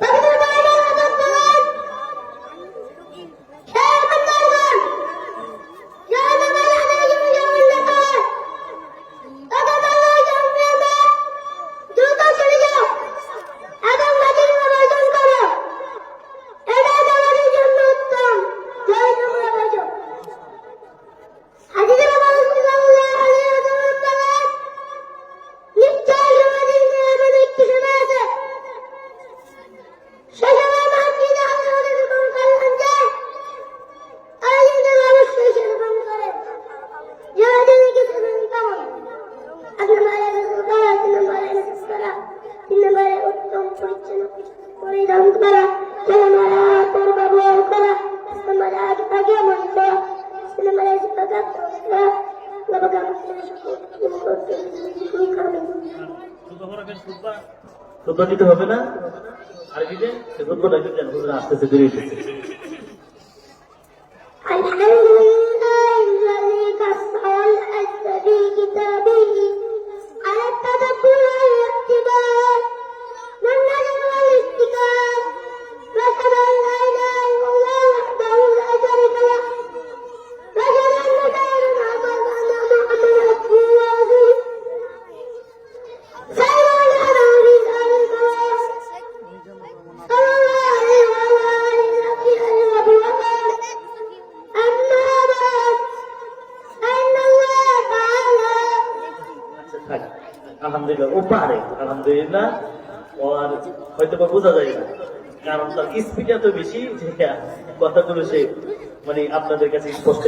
Pero সুদ্ধ দিতে হবে না আরবিতে বেরিয়ে আলহামদুলিল্লাহ, ও আলহামদুলিল্লাহ, ওর হয়তো বা বোঝা যায় না। কারণ তার স্পিড এত বেশি যে হ্যাঁ, কথাগুলো সে মানে আপনাদের কাছে স্পষ্ট